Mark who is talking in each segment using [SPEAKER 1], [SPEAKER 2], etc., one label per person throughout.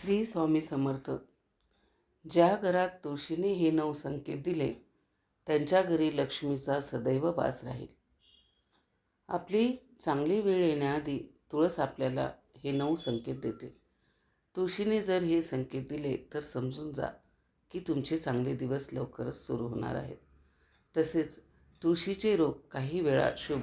[SPEAKER 1] श्री स्वामी समर्थ. ज्या घरात तुळशीने हे नऊ संकेत दिले त्यांच्या घरी लक्ष्मीचा सदैव वास राहील. आपली चांगली वेळ येण्याआधी तुळस आपल्याला हे नऊ संकेत देते. तुळशीने जर हे संकेत दिले तर समजून जा की तुमचे चांगले दिवस लवकरच सुरू होणार आहेत. तसेच तुळशीचे रोग काही वेळा शुभ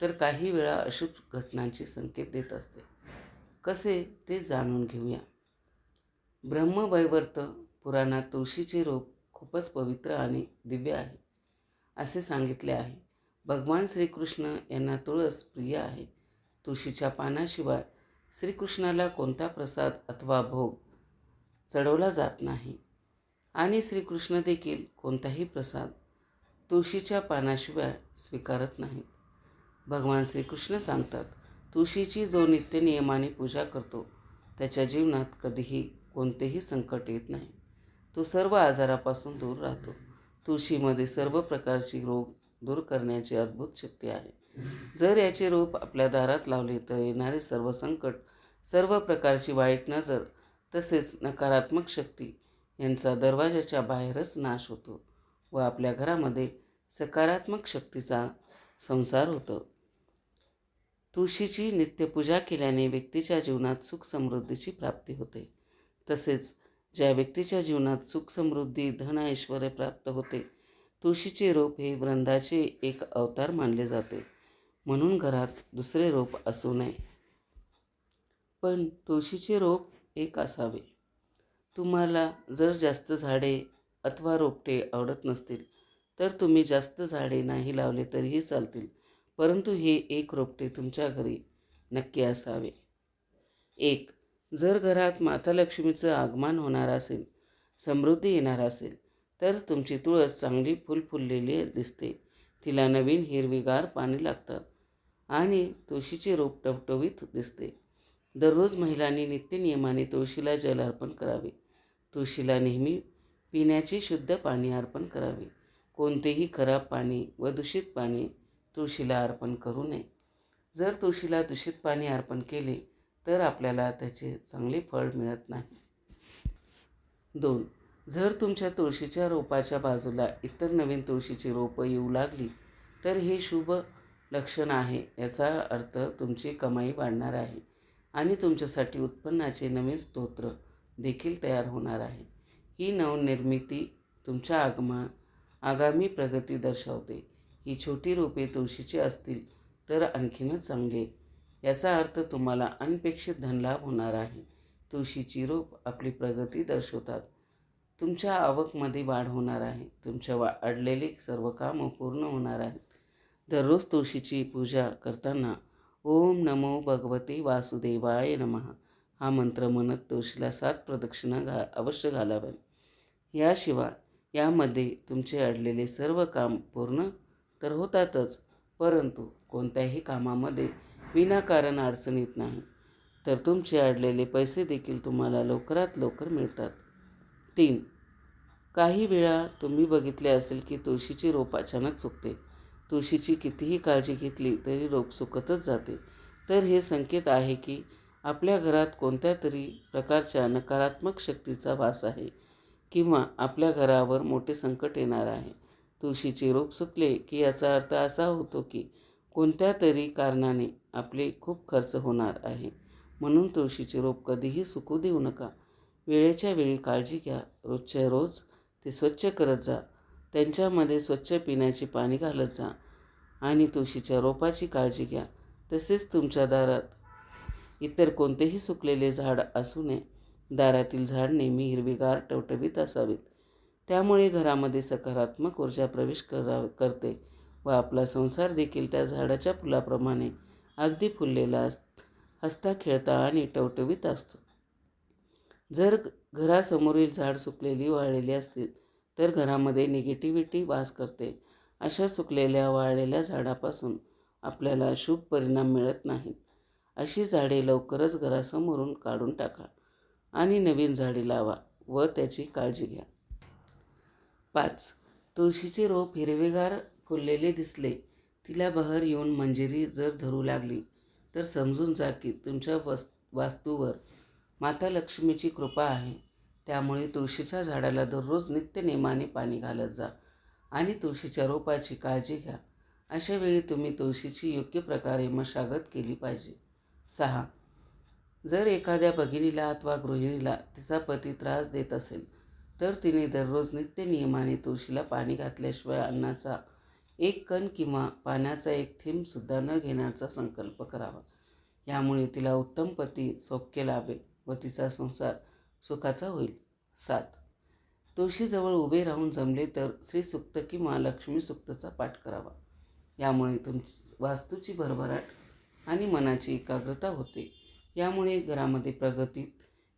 [SPEAKER 1] तर काही वेळा अशुभ घटनांचे संकेत देत असते. कसे ते जाणून घेऊया. ब्रह्मवैवर्त पुराणात तुळशीचे रोप खूपच पवित्र आणि दिव्य आहे. असे सांगितले आहे. भगवान श्रीकृष्ण यांना तुळस प्रिय आहे. तुळशीच्या पानाशिवाय श्रीकृष्णाला कोणता प्रसाद अथवा भोग चढवला जात नाही. आणि श्रीकृष्ण देखील कोणताही प्रसाद तुळशीच्या पानाशिवाय स्वीकारत नाहीत. भगवान श्रीकृष्ण सांगतात तुळशीची जो नित्य नियमाने पूजा करतो त्याच्या जीवनात कधीही कोणतेही संकट येत नाही. तो सर्व आजारापासून दूर राहतो. तुळशीमध्ये सर्व प्रकारची रोग दूर करण्याची अद्भुत शक्ती आहे. जर याचे रोप आपल्या दारात लावले तर येणारे सर्व संकट सर्व प्रकारची वाईट नजर तसेच नकारात्मक शक्ती यांचा दरवाजाच्या बाहेरच नाश होतो व आपल्या घरामध्ये सकारात्मक शक्तीचा संसार होतो. तुळशीची नित्यपूजा केल्याने व्यक्तीच्या जीवनात सुख समृद्धीची प्राप्ती होते. तसेच ज्या व्यक्तीच्या जीवनात सुख समृद्धी धन ऐश्वर प्राप्त होते तुळशीचे रोप हे वृंदाचे एक अवतार मानले जाते. म्हणून घरात दुसरे रोप असू नये. पण तुळशीचे रोप एक असावे. तुम्हाला जर जास्त झाडे अथवा रोपटे आवडत नसतील तर तुम्ही जास्त झाडे नाही लावले तरीही चालतील परंतु हे एक रोपटे तुमच्या घरी नक्की असावे. एक जर घरात माता लक्ष्मीचं आगमन होणार असेल समृद्धी येणार असेल तर तुमची तुळस चांगली फुल फुललेली दिसते. तिला नवीन हिरवीगार पाणी लागतात आणि तुळशीचे रोप टवटवीत दिसते. दररोज महिलांनी नित्यनियमाने तुळशीला जल अर्पण करावे. तुळशीला नेहमी पिण्याचे शुद्ध पाणी अर्पण करावे. कोणतेही खराब पाणी व दूषित पाणी तुळशीला अर्पण करू नये. जर तुळशीला दूषित पाणी अर्पण केले तर आपल्याला त्याचे चांगले फळ मिळत नाही. दोन जर तुमच्या तुळशीच्या रोपाच्या बाजूला इतर नवीन तुळशीची रोपं येऊ लागली तर हे शुभ लक्षण आहे याचा अर्थ तुमची कमाई वाढणार आहे आणि तुमच्यासाठी उत्पन्नाचे नवीन स्तोत्र देखील तयार होणार आहे. ही नवनिर्मिती तुमच्या आगमा आगामी प्रगती दर्शवते. ही छोटी रोपे तुळशीची असतील तर आणखीनच चांगले याचा अर्थ तुम्हाला अनपेक्षित धनलाभ होणार आहे. तुळशीची रोप आपली प्रगती दर्शवतात. तुमच्या आवकमध्ये वाढ होणार आहे. तुमच्या वा अडलेली सर्व कामं पूर्ण होणार आहेत. दररोज तुळशीची पूजा करताना ओम नमो भगवते वासुदेवाय नमः. हा मंत्र म्हणत तुळशीला सात प्रदक्षिणा घा अवश्य घालाव्या याशिवाय यामध्ये तुमचे अडलेले सर्व काम पूर्ण तर होतातच परंतु कोणत्याही कामामध्ये विनाकारण अडचण येत नाही. तर तुमचे अडलेले पैसे देखील तुम्हाला लवकरात लवकर मिळतात. तीन काही वेळा तुम्ही बघितले असेल की तुळशीची रोप अचानक चुकते तुळशीची कितीही काळजी घेतली तरी रोप सुकतच जाते. तर हे संकेत आहे की आपल्या घरात कोणत्या तरी प्रकारच्या नकारात्मक शक्तीचा वास आहे किंवा आपल्या घरावर मोठे संकट येणार आहे. तुळशीचे रोप सुकले की याचा अर्थ असा होतो की कोणत्या तरी कारणाने आपले खूप खर्च होणार आहे. म्हणून तुळशीचे रोप कधीही सुकू देऊ नका. वेळेच्या वेळी काळजी घ्या. रोजच्या रोज ते स्वच्छ करत जा. त्यांच्यामध्ये स्वच्छ पिण्याचे पाणी घालत जा. आणि तुळशीच्या रोपाची काळजी घ्या. तसेच तुमच्या दारात इतर कोणतेही सुकलेले झाड असू नये. दारातील झाड नेहमी हिरवीगार टवटवीत असावेत. त्यामुळे घरामध्ये सकारात्मक ऊर्जा प्रवेश करा करते. व आपला संसार देखील त्या झाडाच्या फुलाप्रमाणे अगदी फुललेला अस हसता खेळता आणि टवटवीत असतो. जर घरासमोरील झाड सुकलेली वाळलेली असतील तर घरामध्ये निगेटिव्हिटी वास करते. अशा सुकलेल्या वाळलेल्या झाडापासून आपल्याला शुभ परिणाम मिळत नाहीत. अशी झाडे लवकरच घरासमोरून काढून टाका आणि नवीन झाडे लावा व त्याची काळजी घ्या. पाच. तुळशीचे रोप हिरवेगार फुललेले दिसले. तिला बहर येऊन मंजिरी जर धरू लागली तर समजून जा की तुमच्या वस् वास्तूवर माता लक्ष्मीची कृपा आहे. त्यामुळे तुळशीच्या झाडाला दररोज नित्यनेमाने पाणी घालत जा आणि तुळशीच्या रोपाची काळजी घ्या. अशा वेळी तुम्ही तुळशीची योग्य प्रकारे मशागत केली पाहिजे. सहा. जर एखाद्या भगिनीला अथवा गृहिणीला तिचा पती त्रास देत असेल तर तिने दररोज नित्य नियमाने तुळशीला पाणी घातल्याशिवाय अन्नाचा एक कण किंवा पाण्याचा एक थेंबसुद्धा न घेण्याचा संकल्प करावा. यामुळे तिला उत्तम पती सौख्य लाभेल व तिचा संसार सुखाचा होईल. सात. तुळशीजवळ उभे राहून जमले तर श्रीसुक्त किंवा लक्ष्मी सुक्तचा पाठ करावा. यामुळे तुमची वास्तूची भरभराट आणि मनाची एकाग्रता होते. यामुळे घरामध्ये प्रगतीत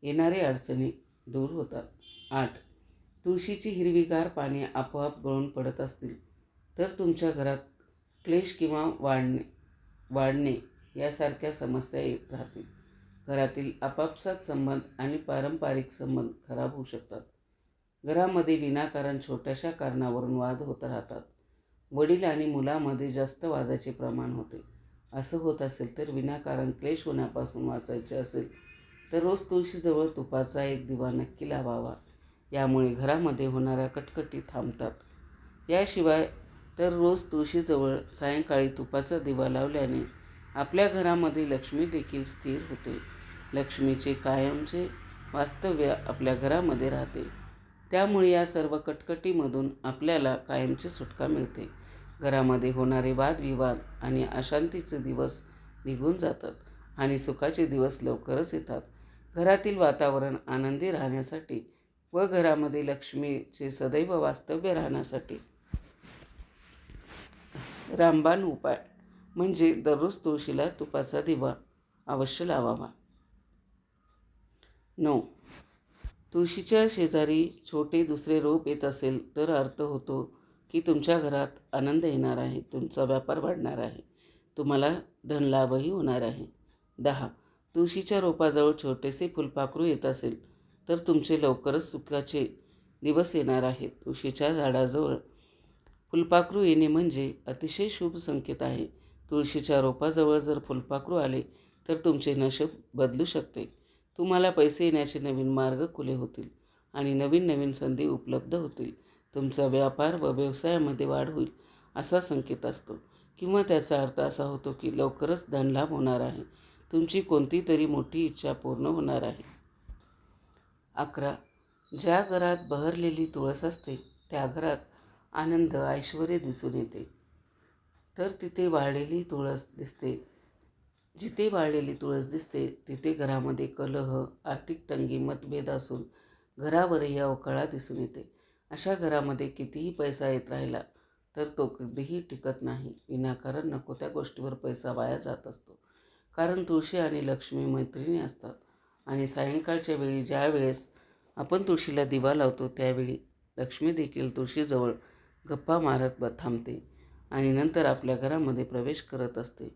[SPEAKER 1] येणारे अडचणी दूर होतात. आठ. तुळशीची हिरवीगार पाने आपोआप गळून पडत असतील. तर तुमच्या घरात क्लेश किंवा वाढणे वाढणे यासारख्या समस्या येत राहतील. घरातील आपापसात संबंध आणि पारंपरिक संबंध खराब होऊ शकतात. घरामध्ये विनाकारण छोट्याशा कारणावरून वाद होत राहतात. वडील आणि मुलामध्ये जास्त वादाचे प्रमाण होते. असं होत असेल तर विनाकारण क्लेश होण्यापासून वाचायचे असेल तर रोज तुळशीजवळ तुपाचा एक दिवा नक्की लावावा. यामुळे घरामध्ये होणाऱ्या कटकटी थांबतात. याशिवाय तर रोज तुळशीजवळ सायंकाळी तुपाचा दिवा लावल्याने आपल्या घरामध्ये लक्ष्मी देखील स्थिर होते. लक्ष्मीचे कायमचे वास्तव्य आपल्या घरामध्ये राहते. त्यामुळे या सर्व कटकटीमधून आपल्याला कायमची सुटका मिळते. घरामध्ये होणारे वादविवाद आणि अशांतीचे दिवस निघून जातात आणि सुखाचे दिवस लवकरच येतात. घरातील वातावरण आनंदी राहण्यासाठी व घरामध्ये लक्ष्मीचे सदैव वास्तव्य राहण्यासाठी रामबाण उपाय. म्हणजे दररोज तुळशीला तुपाचा दिवा अवश्य लावावा. नऊ. तुळशीच्या शेजारी छोटे दुसरे रोप येत असेल तर अर्थ होतो की तुमच्या घरात आनंद येणार आहे तुमचा व्यापार वाढणार आहे तुम्हाला धनलाभही होणार आहे. दहा. तुळशीच्या रोपाजवळ छोटेसे फुलपाखरू येत असेल तर तुमचे लवकरच सुखाचे दिवस येणार आहेत. तुळशीच्या झाडाजवळ फुलपाखरू येणे म्हणजे अतिशय शुभ संकेत आहे. तुळशीच्या रोपाजवळ जर फुलपाखरू आले तर तुमचे नशब बदलू शकते. तुम्हाला पैसे येण्याचे नवीन मार्ग खुले होतील आणि नवीन नवीन संधी उपलब्ध होतील. तुमचा व्यापार व व्यवसायामध्ये वाढ होईल असा संकेत असतो. किंवा त्याचा अर्थ असा होतो की लवकरच धनलाभ होणार आहे. तुमची कोणती तरी मोठी इच्छा पूर्ण होणार आहे. अकरा. ज्या घरात बहरलेली तुळस असते त्या घरात आनंद ऐश्वर दिसून येते. तर तिथे वाळलेली तुळस दिसते. जिथे वाळलेली तुळस दिसते तिथे घरामध्ये कलह आर्थिक तंगी मतभेद असून घरावरही अवकाळा दिसून येते. अशा घरामध्ये कितीही पैसा येत राहिला तर तो कधीही टिकत नाही. विनाकारण नको त्या गोष्टीवर पैसा वाया जात असतो. कारण तुळशी आणि लक्ष्मी मैत्रिणी असतात. आणि सायंकाळच्या वेळी ज्या वेळेस आपण तुळशीला दिवा लावतो त्यावेळी लक्ष्मी देखील तुळशीजवळ गप्पा मारत ब थांबते आणि नंतर आपल्या घरामध्ये प्रवेश करत असते.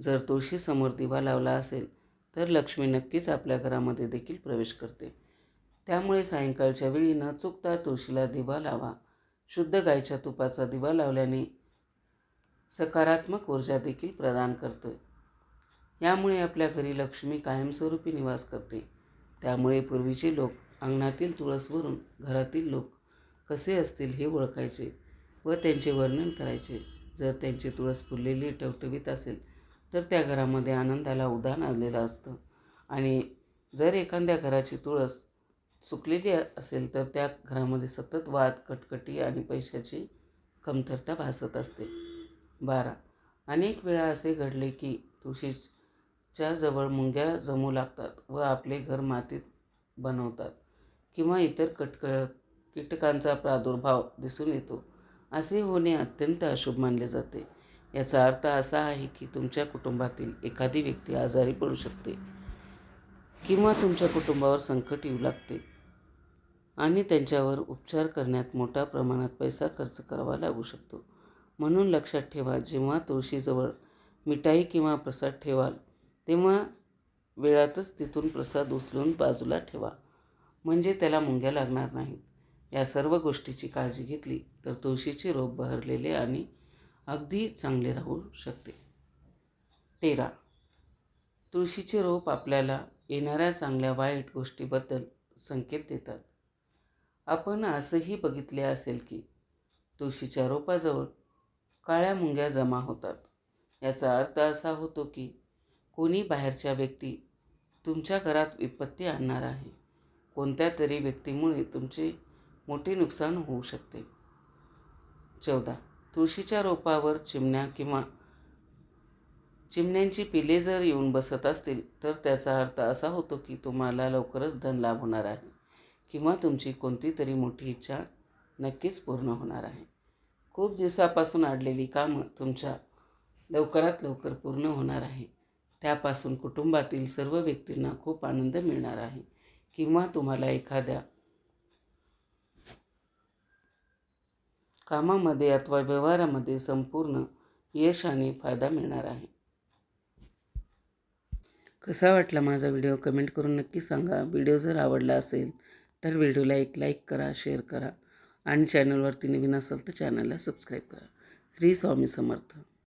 [SPEAKER 1] जर तुळशीसमोर दिवा लावला असेल तर लक्ष्मी नक्कीच आपल्या घरामध्ये देखील प्रवेश करते. त्यामुळे सायंकाळच्या वेळी न चुकता तुळशीला दिवा लावा. शुद्ध गायच्या तुपाचा दिवा लावल्याने सकारात्मक ऊर्जा देखील प्रदान करतो. यामुळे आपल्या घरी लक्ष्मी कायमस्वरूपी निवास करते. त्यामुळे पूर्वीचे लोक अंगणातील तुळसवरून घरातील लोक कसे असतील हे ओळखायचे. व त्यांचे वर्णन करायचे. जर त्यांची तुळस फुललेली टवटवीत असेल तर त्या घरामध्ये आनंदाला उदान आलेलं असतं. आणि जर एखाद्या घराची तुळस सुकलेली असेल तर त्या घरामध्ये सतत वाद कटकटी आणि पैशाची कमतरता भासत असते. बारा. अनेक वेळा असे घडले की तुळशीच्या जवळ मुंग्या जमू लागतात व आपले घर मातीत बनवतात किंवा इतर कटक कीटकांचा प्रादुर्भाव दिसून येतो. असे होणे अत्यंत अशुभ मानले जाते. याचा अर्थ असा आहे की तुमच्या कुटुंबातील एखादी व्यक्ती आजारी पडू शकते किंवा तुमच्या कुटुंबावर संकट येऊ लागते आणि त्यांच्यावर उपचार करण्यात मोठ्या प्रमाणात पैसा खर्च करावा लागू शकतो. म्हणून लक्षात ठेवा जेव्हा तुळशीजवळ मिठाई किंवा प्रसाद ठेवाल तेव्हा वेळातच तिथून प्रसाद उचलून बाजूला ठेवा. म्हणजे त्याला मुंग्या लागणार नाहीत. या सर्व गोष्टीची काळजी घेतली तर तुळशीचे रोप बहरलेले आणि अगदी चांगले राहू शकते. तेरा. तुळशीचे रोप आपल्याला येणाऱ्या चांगल्या वाईट गोष्टीबद्दल संकेत देतात. आपण असंही बघितले असेल की तुळशीच्या रोपाजवळ काळ्या मुंग्या जमा होतात. याचा अर्थ असा होतो की कोणी बाहेरच्या व्यक्ती तुमच्या घरात विपत्ती आणणार आहे. कोणत्या तरी व्यक्तीमुळे तुमचे मोठे नुकसान होऊ शकते. चौदा. तुळशीच्या रोपावर चिमण्या किंवा चिमण्यांची पिले जर येऊन बसत असतील तर त्याचा अर्थ असा होतो की तुम्हाला लवकरच धन लाभ होणार आहे किंवा तुमची कोणती तरी मोठी इच्छा नक्कीच पूर्ण होणार आहे. खूप दिवसापासून अडलेली कामं तुमच्या लवकरात लवकर पूर्ण होणार आहे. त्यापासून कुटुंबातील सर्व व्यक्तींना खूप आनंद मिळणार आहे किंवा तुम्हाला एखाद्या कामामध्ये अथवा व्यवहारामध्ये संपूर्ण यश आणि फायदा मिळणार आहे. कसा वाटला माझा व्हिडिओ? कमेंट करून नक्की सांगा. व्हिडिओ जर आवडला असेल तर व्हिडिओला एक लाईक करा शेअर करा आणि चॅनलवरती नवीन असेल तर चॅनलला सबस्क्राईब करा. श्री स्वामी समर्थ.